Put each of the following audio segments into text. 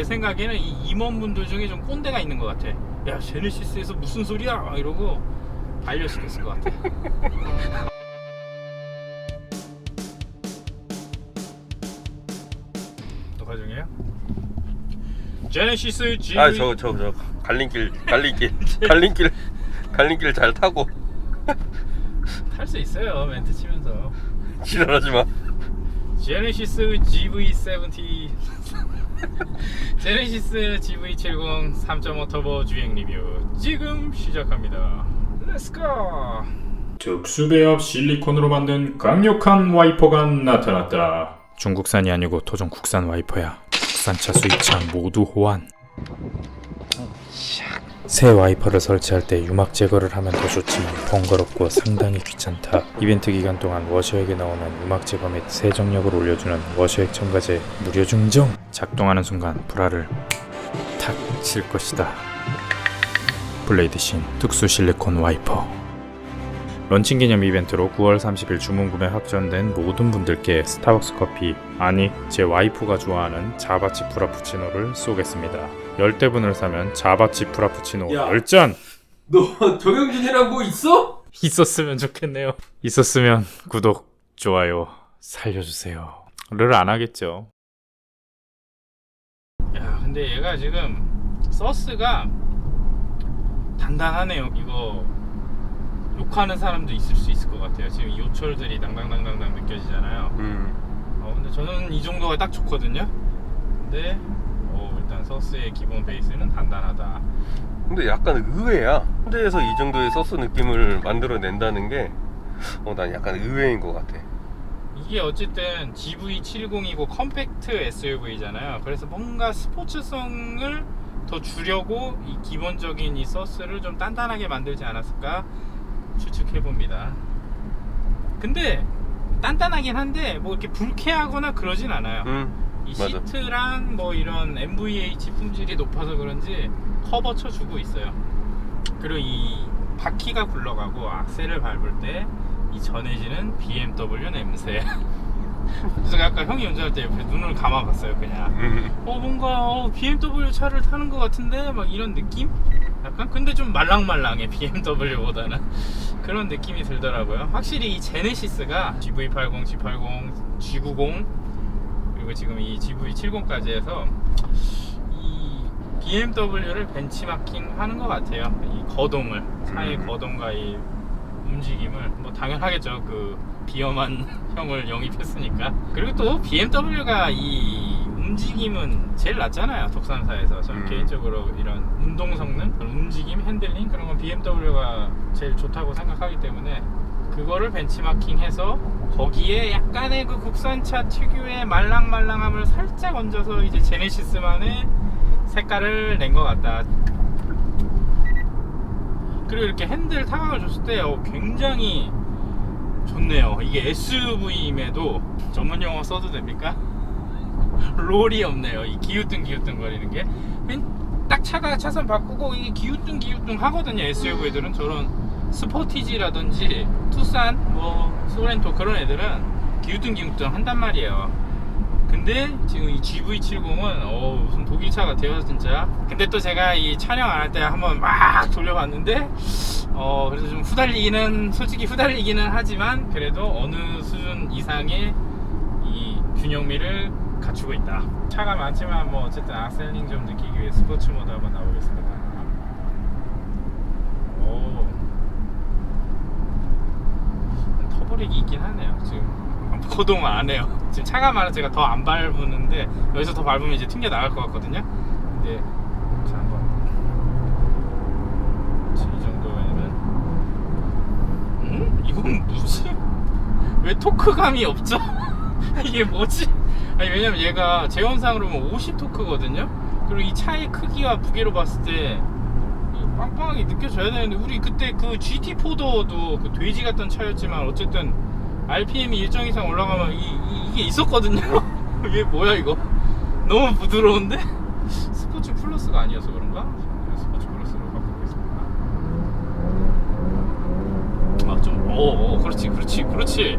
내 생각에는 이 임원분들 중에 좀 꼰대가 있는 것 같아. 야 제네시스에서 무슨 소리야? 막 이러고 반려시켰을 것 같아. 녹화 중이에요? 제네시스 G 아 저 저 저 갈림길 갈림길 갈림길 갈림길 잘 타고 탈 수 있어요 멘트 치면서 지랄하지 마. 제네시스 GV70 제네시스 GV70 3.5 터보 주행 리뷰 지금 시작합니다. 렛츠고 특수배합 실리콘으로 만든 강력한 와이퍼가 나타났다. 중국산이 아니고 토종 국산 와이퍼야. 국산차 수입차 모두 호환 새 와이퍼를 설치할 때 유막 제거를 하면 더 좋지만 번거롭고 상당히 귀찮다. 이벤트 기간 동안 워셔액에 나오는 유막 제거 및 세정력을 올려주는 워셔액 첨가제 무료 증정. 작동하는 순간 불화를 탁 칠 것이다. 블레이드 신 특수 실리콘 와이퍼. 런칭 기념 이벤트로 9월 30일 주문 구매 확정된 모든 분들께 스타벅스 커피 아니 제 와이프가 좋아하는 자바치 프라푸치노를 쏘겠습니다. 10대분을 사면 자바치 프라푸치노 야. 10잔 너 정영준이랑 뭐 있어? 있었으면 좋겠네요. 있었으면 구독, 좋아요 살려주세요. 를 안 하겠죠. 야, 근데 얘가 지금 서스가 단단하네요. 이거 욕하는 사람도 있을 수 있을 것 같아요. 지금 요철들이 당당당당당 느껴지잖아요. 음. 어, 근데 저는 이 정도가 딱 좋거든요. 근데 어, 일단 서스의 기본 베이스는 단단하다. 근데 약간 의외야. 현대에서 이 정도의 소스 느낌을 만들어낸다는 게, 어, 난 약간 의외인 것 같아. 이게 어쨌든 GV70이고 컴팩트 SUV잖아요. 그래서 뭔가 스포츠성을 더 주려고 이 기본적인 이 서스를 좀 단단하게 만들지 않았을까 추측해 봅니다. 근데 단단하긴 한데 뭐 이렇게 불쾌하거나 그러진 않아요. 음. 이 맞아. 시트랑 뭐 이런 MVH 품질이 높아서 그런지 커버 쳐주고 있어요. 그리고 이 바퀴가 굴러가고 악셀을 밟을 때 이 전해지는 BMW 냄새. 그래서 아까 형이 운전할 때 옆에 눈을 감아봤어요, 그냥. 음. 어 뭔가 어, BMW 차를 타는 것 같은데 막 이런 느낌? 약간 근데 좀 말랑말랑해 BMW보다는 그런 느낌이 들더라고요. 확실히 이 제네시스가 GV80, G80, G90 그리고 지금 이 GV70까지 해서 이 BMW를 벤치마킹 하는 것 같아요. 이 거동을 차의 음. 거동과 이 움직임을 뭐 당연하겠죠. 그 비엄한 형을 영입했으니까. 그리고 또 BMW가 이 움직임은 제일 낫잖아요. 독산사에서 저는 음. 개인적으로 이런 운동 성능, 움직임, 핸들링 그런 건 BMW가 제일 좋다고 생각하기 때문에 그거를 벤치마킹해서 거기에 약간의 그 국산차 특유의 말랑말랑함을 살짝 얹어서 이제 제네시스만의 색깔을 낸 것 같다. 그리고 이렇게 핸들 타각을 줬을 때 어, 굉장히 좋네요. 이게 SUV임에도 전문 용어 써도 됩니까? 롤이 없네요. 이 기우뚱 기우뚱 거리는 게. 딱 차가 차선 바꾸고 이게 기우뚱 기우뚱 하거든요. SUV들은 저런 스포티지라든지 투싼 뭐 소렌토 그런 애들은 기우뚱 기우뚱 한단 말이에요. 근데 지금 이 GV70은 어 무슨 독일차 같아요 진짜. 근데 또 제가 이 촬영 안 할 때 한번 막 돌려봤는데 어 그래서 좀 후달리기는 솔직히 후달리기는 하지만 그래도 어느 수준 이상의 이 균형미를 갖추고 있다. 차가 많지만 뭐 어쨌든 악셀링 좀 느끼기 위해 스포츠 모드 한번 나오겠습니다. 오 터보릭이 있긴 하네요. 지금 거동 안 해요. 지금 차가 많아 제가 더 안 밟는데 여기서 더 밟으면 이제 튕겨 나갈 것 같거든요. 근데 자 한번 이 정도면은 음? 이건 뭐지? 왜 토크감이 없죠? 이게 뭐지? 아니 왜냐면 얘가 제원상으로 보면 50 토크거든요. 그리고 이 차의 크기와 무게로 봤을 때이 빵빵하게 느껴져야 되는데 우리 그때 그 GT4도도 그 돼지 같던 차였지만 어쨌든 RPM이 일정 이상 올라가면 이, 이, 게 있었거든요. 이게 뭐야 이거? 너무 부드러운데? 스포츠 플러스가 아니어서 그런가? 자, 스포츠 플러스로 바꿔보겠습니다. 아 좀, 오, 오, 그렇지, 그렇지, 그렇지.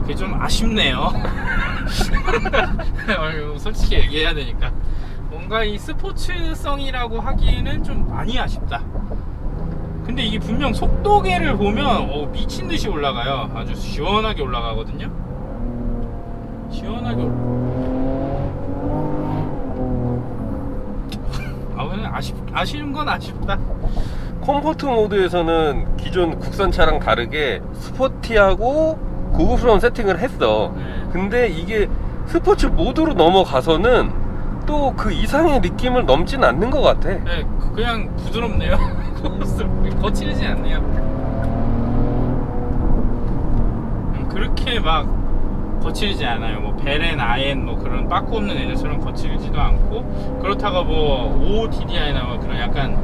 그게 좀 아쉽네요. 솔직히 얘기해야 되니까 뭔가 이 스포츠성이라고 하기에는 좀 많이 아쉽다. 근데 이게 분명 속도계를 보면 어, 미친 듯이 올라가요. 아주 시원하게 올라가거든요. 시원하게. 올- 아, 그냥 아쉽 아쉬운 건 아쉽다. 컴포트 모드에서는 기존 국산 차랑 다르게 스포티하고 고급스러운 세팅을 했어. 네. 근데 이게 스포츠 모드로 넘어가서는 또 그 이상의 느낌을 넘진 않는 것 같아. 네, 그- 그냥 부드럽네요. 거칠지 않네요. 음, 그렇게 막 거칠지 않아요. 뭐 베렌, 아엔 뭐 그런 빠꾸 없는 애들처럼 거칠지도 않고 그렇다고 뭐 ODDI나 뭐 그런 약간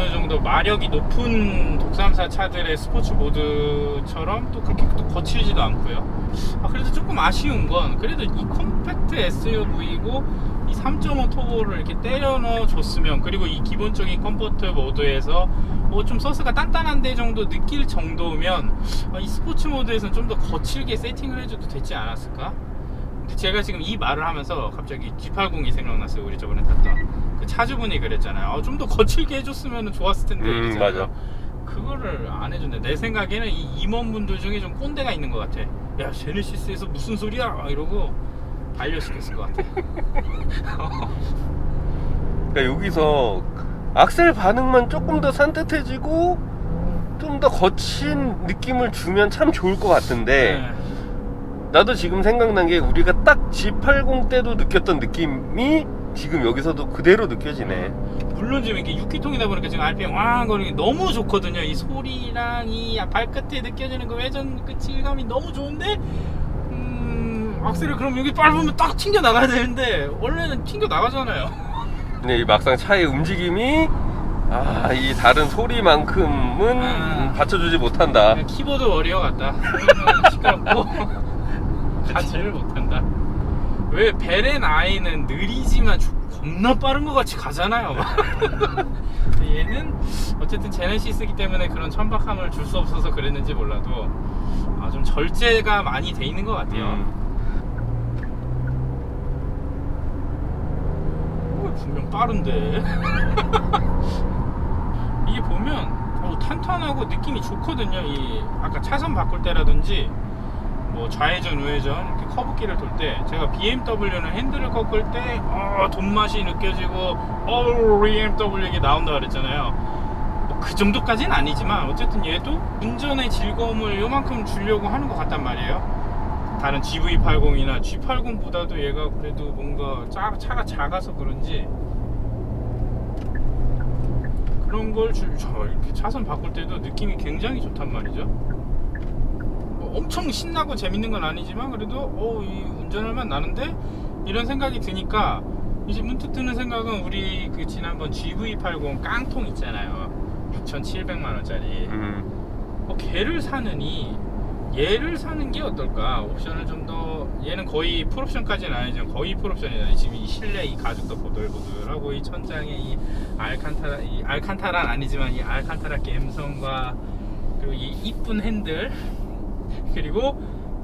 어느 정도 마력이 높은 독삼사 차들의 스포츠 모드처럼 또 그렇게 또 거칠지도 않고요. 아, 그래도 조금 아쉬운 건 그래도 이 컴팩트 SUV고 이 3.5 터보를 이렇게 때려 넣어 줬으면 그리고 이 기본적인 컴포트 모드에서 뭐 좀 서스가 단단한데 정도 느낄 정도면 아, 이 스포츠 모드에서는 좀 더 거칠게 세팅을 해줘도 되지 않았을까? 근데 제가 지금 이 말을 하면서 갑자기 G80이 생각났어요. 우리 저번에 탔던 그 차주분이 그랬잖아요. 좀더 거칠게 해줬으면 좋았을 텐데. 음. 맞아. 그거를 안 해준대. 내 생각에는 이 임원분들 중에 좀 꼰대가 있는 것 같아. 야 제네시스에서 무슨 소리야? 막 이러고 반려시켰을 것 같아. 그러니까 여기서 악셀 반응만 조금 더 산뜻해지고 좀 더 거친 느낌을 주면 참 좋을 것 같은데 네. 나도 지금 생각난 게 우리가 딱 G80 때도 느꼈던 느낌이 지금 여기서도 그대로 느껴지네. 물론 지금 이게 6기통이다 보니까 지금 RPM 왕 거리는 게 너무 좋거든요. 이 소리랑 이 발끝에 느껴지는 그 회전 그 질감이 너무 좋은데 음, 악셀을 그럼 여기 밟으면 딱 튕겨 나가야 되는데 원래는 튕겨 나가잖아요. 근데 이 막상 차의 움직임이 아, 이 다른 소리만큼은 아. 받쳐주지 못한다. 키보드 워리어 같다. 시끄럽고 가지를 못한다. 왜 베렌 아이는 느리지만 조- 겁나 빠른 것 같이 가잖아요. 얘는 어쨌든 제네시스기 때문에 그런 천박함을 줄 수 없어서 그랬는지 몰라도 아, 좀 절제가 많이 돼 있는 것 같아요. 음. 어, 분명 빠른데 이게 보면 어, 탄탄하고 느낌이 좋거든요 이 아까 차선 바꿀 때라든지 뭐 좌회전 우회전 이렇게 커브길을 돌 때 제가 BMW는 핸들을 꺾을 때 어, 돈맛이 느껴지고 어 BMW 이게 나온다 그랬잖아요 뭐 그 정도까지는 아니지만 어쨌든 얘도 운전의 즐거움을 요만큼 주려고 하는 것 같단 말이에요 다른 GV80이나 G80보다도 얘가 그래도 뭔가 짜, 차가 작아서 그런지 그런 걸 주, 저 이렇게 차선 바꿀 때도 느낌이 굉장히 좋단 말이죠. 뭐 엄청 신나고 재밌는 건 아니지만 그래도 어, 이 운전할 만 나는데 이런 생각이 드니까 이제 문득 드는 생각은 우리 그 지난번 GV80 깡통 있잖아요. 6,700만 원짜리. 음. 어, 걔를 사느니 얘를 사는 게 어떨까? 옵션을 좀 더 얘는 거의 풀옵션까지는 아니지만 거의 풀옵션이잖아요. 지금 이 실내 이 가죽도 보들보들하고 이 천장에 이 알칸타라 이 알칸타라는 아니지만 이 알칸타라 감성과 그리고 이 이쁜 핸들 그리고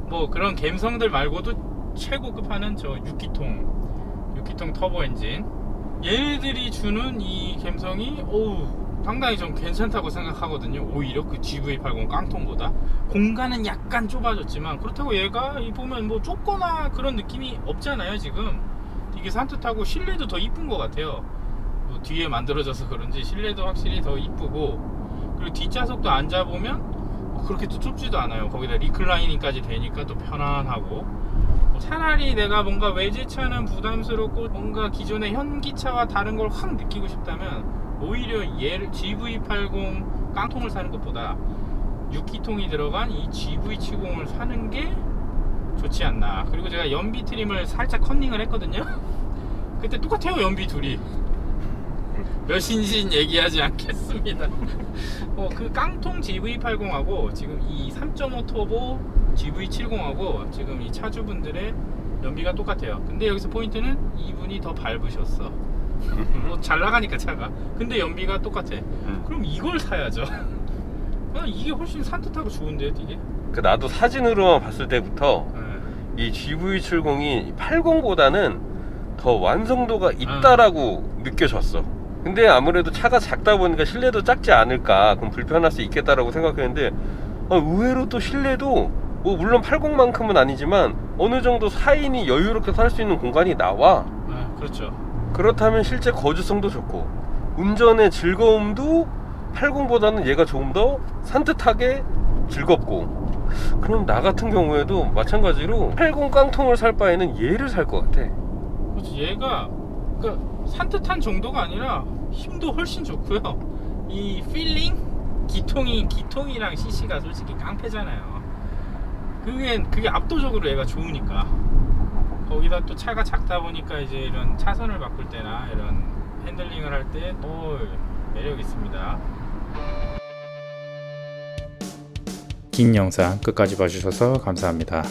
뭐 그런 감성들 말고도 최고급 하는 저 6기통 6기통 터보 엔진. 얘네들이 주는 이 감성이 어우 상당히 좀 괜찮다고 생각하거든요. 오히려 그 GV80 깡통보다. 공간은 약간 좁아졌지만 그렇다고 얘가 이 보면 뭐 좁거나 그런 느낌이 없잖아요 지금. 되게 산뜻하고 실내도 더 이쁜 것 같아요. 뭐 뒤에 만들어져서 그런지 실내도 확실히 더 이쁘고. 그리고 뒷좌석도 앉아보면 뭐 그렇게 또 좁지도 않아요. 거기다 리클라이닝까지 되니까 또 편안하고. 뭐 차라리 내가 뭔가 외제차는 부담스럽고 뭔가 기존의 현기차와 다른 걸 확 느끼고 싶다면 오히려 얘를 GV80 깡통을 사는 것보다 6기통이 들어간 이 GV70을 사는 게 좋지 않나. 그리고 제가 연비 트림을 살짝 컨닝을 했거든요. 그때 똑같아요 연비 둘이 몇인진 얘기하지 않겠습니다. 어, 그 깡통 GV80하고 지금 이 3.5 터보 GV70하고 지금 이 차주분들의 연비가 똑같아요. 근데 여기서 포인트는 이분이 더 밟으셨어. 뭐 잘 나가니까 차가. 근데 연비가 똑같아. 그럼 이걸 사야죠. 아, 이게 훨씬 산뜻하고 좋은데요 되게? 그 나도 사진으로만 봤을 때부터 네. 이 GV70이 80보다는 더 완성도가 있다라고 느껴졌어. 근데 아무래도 차가 작다 보니까 실내도 작지 않을까, 그럼 불편할 수 있겠다라고 생각했는데 아, 의외로 또 실내도 뭐 물론 80만큼은 아니지만 어느 정도 4인이 여유롭게 살 수 있는 공간이 나와. 네, 그렇죠. 그렇다면 실제 거주성도 좋고 운전의 즐거움도 80보다는 얘가 조금 더 산뜻하게 즐겁고 그럼 나 같은 경우에도 마찬가지로 80 깡통을 살 바에는 얘를 살 것 같아 그렇지. 얘가 그러니까 산뜻한 정도가 아니라 힘도 훨씬 좋고요. 이 필링 기통이 기통이랑 CC가 솔직히 깡패잖아요. 그게 그게 압도적으로 얘가 좋으니까. 거기다 또 차가 작다 보니까 이제 이런 차선을 바꿀 때나 이런 핸들링을 할 때 또 매력 있습니다. 긴 영상 끝까지 봐주셔서 감사합니다.